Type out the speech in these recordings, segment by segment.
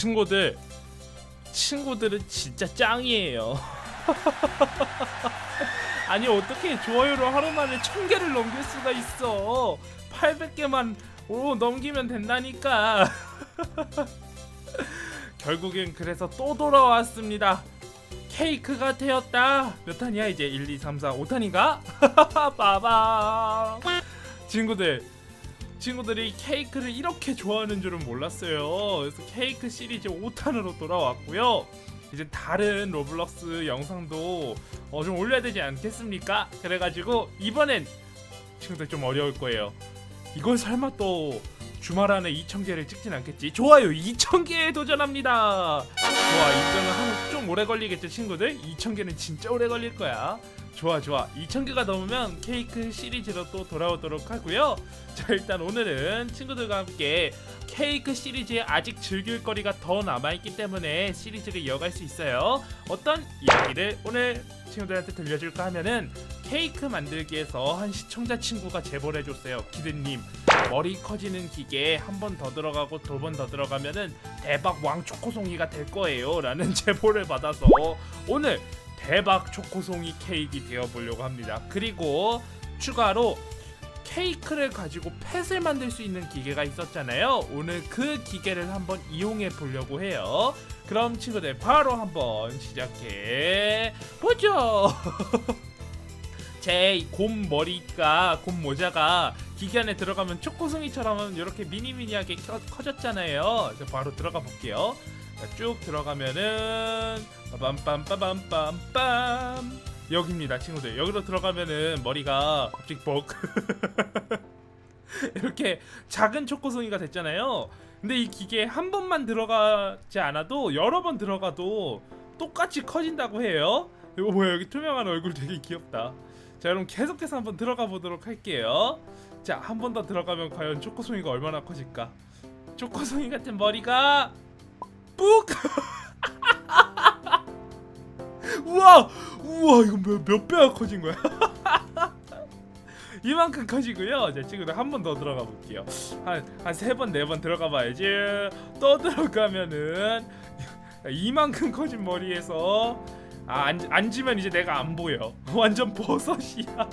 친구들 친구들은 진짜 짱이에요. 아니 어떻게 좋아요를 하루 만에 천 개를 넘길 수가 있어? 800개만 오 넘기면 된다니까. 결국엔 그래서 또 돌아왔습니다. 케이크가 되었다. 몇 탄이야 이제? 1, 2, 3, 4, 5탄인가? 빠밤. 친구들 친구들이 케이크를 이렇게 좋아하는 줄은 몰랐어요 그래서 케이크 시리즈 5탄으로 돌아왔고요 이제 다른 로블록스 영상도 어, 좀 올려야 되지 않겠습니까? 그래가지고 이번엔 친구들 좀 어려울 거예요 이걸 설마 또 주말 안에 2,000개를 찍진 않겠지? 좋아요 2,000개에 도전합니다 입장은 한, 좀 오래 걸리겠죠 친구들? 2,000개는 진짜 오래 걸릴 거야 좋아 좋아. 2,000개가 넘으면 케이크 시리즈로 또 돌아오도록 하고요. 자 일단 오늘은 친구들과 함께 케이크 시리즈에 아직 즐길 거리가 더 남아있기 때문에 시리즈를 이어갈 수 있어요. 어떤 이야기를 오늘 친구들한테 들려줄까 하면은 케이크 만들기에서 한 시청자 친구가 제보를 해줬어요. 기대님 머리 커지는 기계에 한 번 더 들어가고 두 번 더 들어가면은 대박 왕 초코송이가 될 거예요. 라는 제보를 받아서 오늘 대박 초코송이 케이크 되어보려고 합니다. 그리고 추가로 케이크를 가지고 펫을 만들 수 있는 기계가 있었잖아요. 오늘 그 기계를 한번 이용해 보려고 해요. 그럼 친구들 바로 한번 시작해 보죠. 제 곰 머리가 곰 모자가 기계 안에 들어가면 초코송이처럼 이렇게 미니미니하게 커, 커졌잖아요. 바로 들어가 볼게요 자, 쭉 들어가면은 빰빰빰빰빰빰. 여기입니다 친구들. 여기로 들어가면은 머리가 갑자기 뻑 이렇게 작은 초코송이가 됐잖아요. 근데 이 기계에 한 번만 들어가지 않아도 여러 번 들어가도 똑같이 커진다고 해요. 이거 뭐야 여기 투명한 얼굴 되게 귀엽다. 자 여러분 계속해서 한번 들어가 보도록 할게요. 자 한 번 더 들어가면 과연 초코송이가 얼마나 커질까? 초코송이 같은 머리가 뿍 우와 우와 이거 몇, 몇 배가 커진 거야? 이만큼 커지고요. 자 친구들 한 번 더 들어가 볼게요. 한 한 세 번 네 번 들어가 봐야지. 또 들어가면은 이만큼 커진 머리에서 아 앉, 앉으면 이제 내가 안 보여. 완전 버섯이야.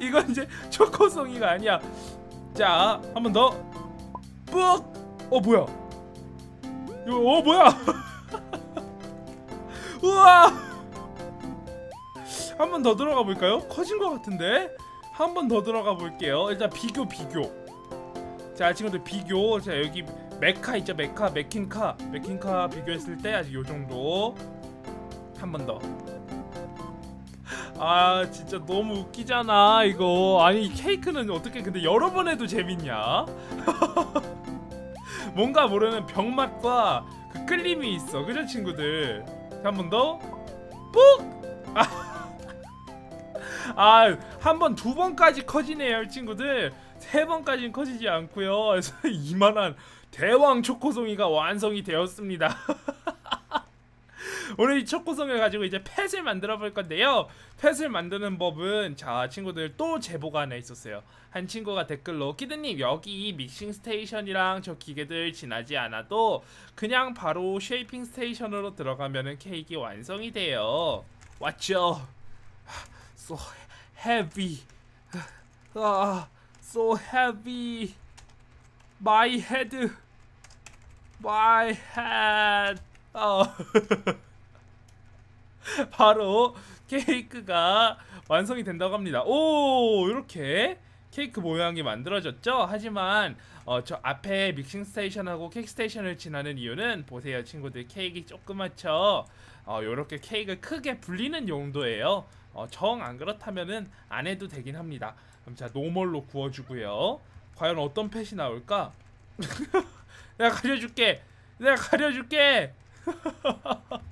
이건 이제 초코송이가 아니야. 자 한 번 더. 뿍! 어 뭐야 이거 어 뭐야? 우와! 한 번 더 들어가 볼까요? 커진 것 같은데? 한 번 더 들어가 볼게요. 일단 비교 비교. 자 친구들 비교. 자 여기 메카 있죠? 메카 메킨카. 메킨카 비교했을 때 아직 요 정도. 한 번 더. 아 진짜 너무 웃기잖아 이거. 아니 케이크는 어떻게 근데 여러 번 해도 재밌냐 뭔가 모르는 병맛과 그 끌림이 있어. 그죠 친구들? 한 번 더. 뽁! 아한 번 두 번까지 커지네요 친구들. 세 번까지는 커지지 않고요. 그래서 이만한 대왕 초코송이가 완성이 되었습니다 오늘 이 초코송을 가지고 이제 펫을 만들어 볼 건데요. 펫을 만드는 법은 자 친구들 또 제보가 하나 있었어요. 한 친구가 댓글로 키드님 여기 믹싱 스테이션이랑 저 기계들 지나지 않아도 그냥 바로 쉐이핑 스테이션으로 들어가면은 케이크 완성이 돼요. 왔죠? So heavy. 아 so heavy. My head. My head. 어 바로 케이크가 완성이 된다고 합니다. 오 이렇게 케이크 모양이 만들어졌죠. 하지만 어, 저 앞에 믹싱 스테이션하고 케이크 스테이션을 지나는 이유는 보세요 친구들 케이크 조그맣죠. 어, 이렇게 케이크를 크게 불리는 용도예요. 어, 정 안 그렇다면은 안 해도 되긴 합니다. 그럼 자 노멀로 구워주고요. 과연 어떤 펫이 나올까? 내가 가려줄게. 내가 가려줄게.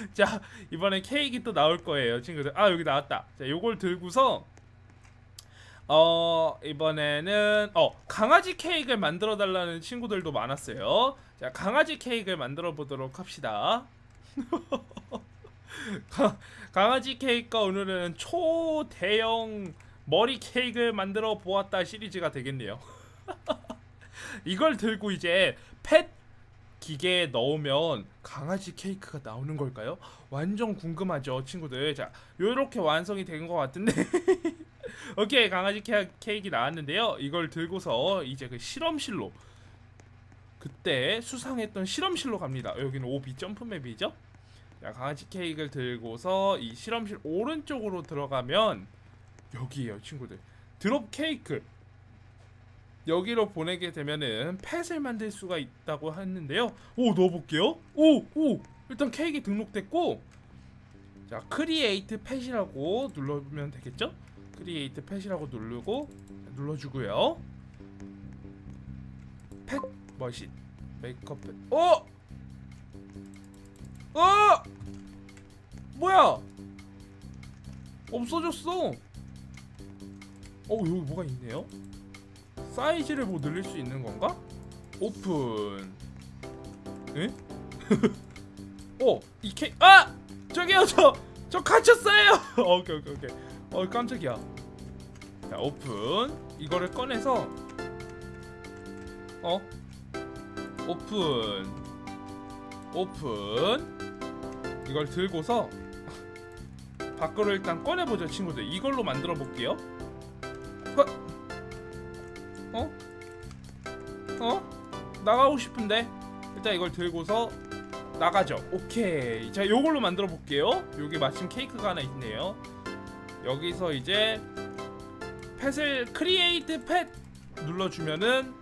자 이번엔 케이크 또 나올 거예요 친구들. 아 여기 나왔다. 자 요걸 들고서 어 이번에는 어 강아지 케이크를 만들어 달라는 친구들도 많았어요. 자 강아지 케이크를 만들어 보도록 합시다. 강아지 케이크가 오늘은 초대형 머리 케이크를 만들어 보았다 시리즈가 되겠네요. 이걸 들고 이제 펫 기계에 넣으면 강아지 케이크가 나오는 걸까요? 완전 궁금하죠, 친구들. 자, 요렇게 완성이 된 것 같은데. 오케이, 강아지 케, 케이크 나왔는데요. 이걸 들고서 이제 그 실험실로 그때 수상했던 실험실로 갑니다. 여기는 오비 점프맵이죠. 자, 강아지 케이크를 들고서 이 실험실 오른쪽으로 들어가면 여기에요, 친구들. 드롭 케이크. 여기로 보내게 되면은 펫을 만들 수가 있다고 했는데요. 오 넣어볼게요. 오 오. 일단 케이크 등록됐고 자 크리에이트 펫이라고 눌러면 되겠죠? 크리에이트 펫이라고 누르고 눌러주고요. 펫 머신 메이크업 펫. 어? 어? 뭐야? 없어졌어. 어 여기 뭐가 있네요? 사이즈를 뭐 늘릴 수 있는 건가? 오픈. 에? 어, 이 케, 아! 저기요, 저, 저 갇혔어요! 오케이, 오케이, 오케이. 어, 깜짝이야. 자, 오픈. 이거를 꺼내서, 어? 오픈. 오픈. 이걸 들고서, 밖으로 일단 꺼내보죠, 친구들. 이걸로 만들어 볼게요. 어? 나가고 싶은데? 일단 이걸 들고서 나가죠. 오케이. 자 요걸로 만들어 볼게요. 여기 마침 케이크가 하나 있네요. 여기서 이제 펫을 크리에이트 펫 눌러주면은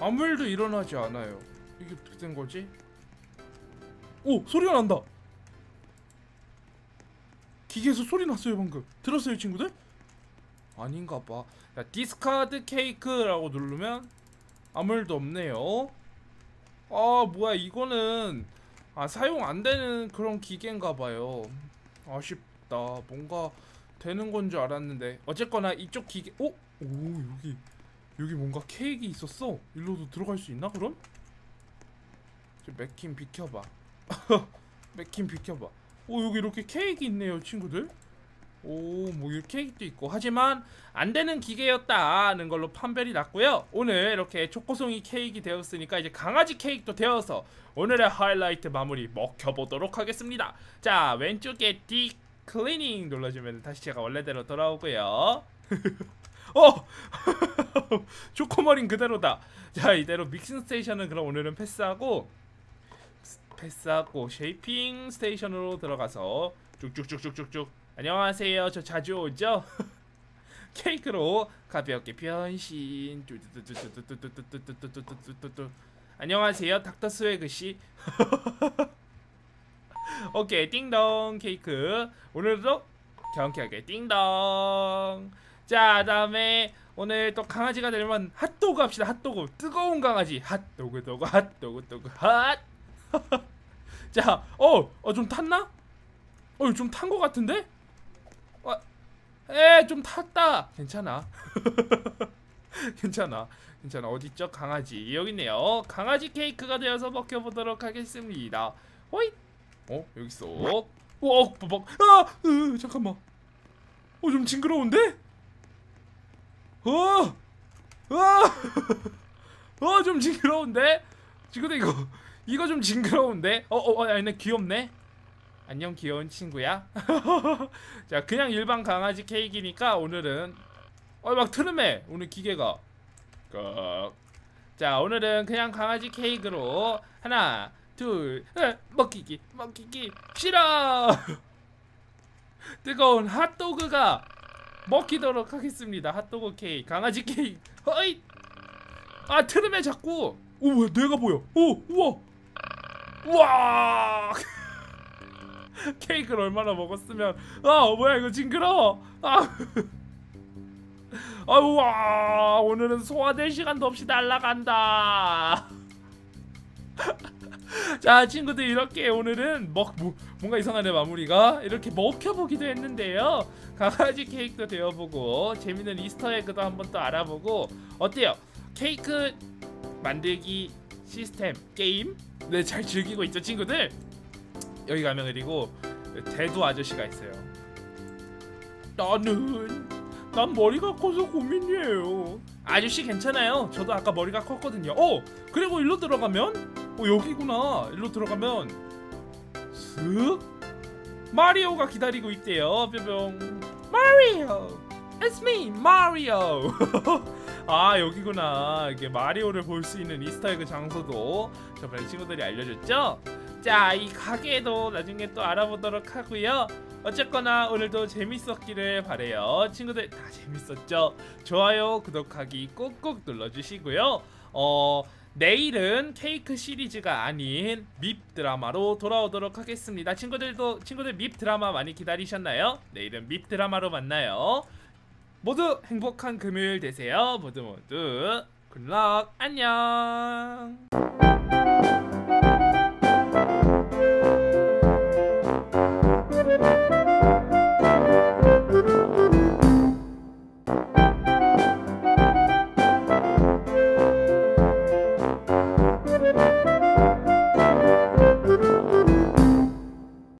아무 일도 일어나지 않아요. 이게 어떻게 된 거지? 오 소리가 난다. 기계에서 소리 났어요 방금. 들었어요 친구들? 아닌가 봐. 자, 디스카드 케이크라고 누르면 아무 일도 없네요. 아, 뭐야 이거는 아, 사용 안 되는 그런 기계인가 봐요. 아쉽다. 뭔가 되는 건 줄 알았는데 어쨌거나 이쪽 기계 오? 오, 여기 여기 뭔가 케이크 있었어. 일로도 들어갈 수 있나 그럼? 저 맥킨 비켜봐. 맥킨 비켜봐. 오 여기 이렇게 케이크 있네요 친구들. 오, 뭐 이렇게 케이크도 있고 하지만 안 되는 기계였다는 걸로 판별이 났고요. 오늘 이렇게 초코송이 케이크 되었으니까 이제 강아지 케이크도 되어서 오늘의 하이라이트 마무리 먹혀보도록 하겠습니다. 자, 왼쪽에 디 클리닝 눌러주면 다시 제가 원래대로 돌아오고요. 어! 초코머린 그대로다. 자, 이대로 믹싱 스테이션은 그럼 오늘은 패스하고 패스하고 쉐이핑 스테이션으로 들어가서 쭉쭉쭉쭉쭉쭉 안녕하세요. 저 자주 오죠? 케이크로 가볍게 변신. 안녕하세요. 닥터 스웨그 씨. 오케이. 띵동 케이크. 오늘도 경쾌하게 띵동. 자, 다음에 오늘 또 강아지가 되면 핫도그 합시다. 핫도그. 뜨거운 강아지. 핫도그 도그 핫도그 도그 핫. 자, 어, 어 좀 탔나? 어, 좀탄거 같은데? 에 좀 탔다. 괜찮아. 괜찮아. 괜찮아. 어디있죠? 강아지. 여기 있네요. 강아지 케이크가 되어서 먹혀보도록 하겠습니다. 호잇! 어? 여기 있어. 오 버벅 아! 으, 잠깐만. 어 좀 징그러운데? 어어좀 징그러운데? 지금 이거 이거 좀 징그러운데? 어어 어, 아니 귀엽네 안녕 귀여운 친구야. 자 그냥 일반 강아지 케이크니까 오늘은 어막 트름해 오늘 기계가. 자 오늘은 그냥 강아지 케이크로 하나 둘 에, 먹기기 먹기기 싫어! 뜨거운 핫도그가 먹히도록 하겠습니다 핫도그 케이크 강아지 케이크. 어이 아 트름해 자꾸. 오 뭐야 내가 보여. 오 우와! 우와 케이크를 얼마나 먹었으면. 아 뭐야 이거 징그러워. 아. 아우 와 오늘은 소화될 시간도 없이 날라간다. 자 친구들 이렇게 오늘은 먹 뭐, 뭔가 이상하네 마무리가? 이렇게 먹혀보기도 했는데요. 강아지 케이크도 되어보고 재밌는 이스터에그도 한번 또 알아보고 어때요? 케이크 만들기 시스템 게임? 네잘 즐기고 있죠 친구들 여기 가면 그리고 대두 아저씨가 있어요. 나는 난 머리가 커서 고민이에요. 아저씨 괜찮아요. 저도 아까 머리가 컸거든요. 어 그리고 일로 들어가면 어 여기구나. 일로 들어가면 슥 마리오가 기다리고 있대요. 뿅뿅 마리오. It's me, 마리오. 아 여기구나. 이게 마리오를 볼 수 있는 이스터에그 장소도 저번에 친구들이 알려줬죠. 자, 이 가게도 나중에 또 알아보도록 하고요. 어쨌거나 오늘도 재밌었기를 바래요. 친구들 다 재밌었죠? 좋아요, 구독하기 꾹꾹 눌러주시고요. 어 내일은 케이크 시리즈가 아닌 밉 드라마로 돌아오도록 하겠습니다. 친구들도 친구들 밉 드라마 많이 기다리셨나요? 내일은 밉 드라마로 만나요. 모두 행복한 금요일 되세요. 모두 모두 굿럭 안녕.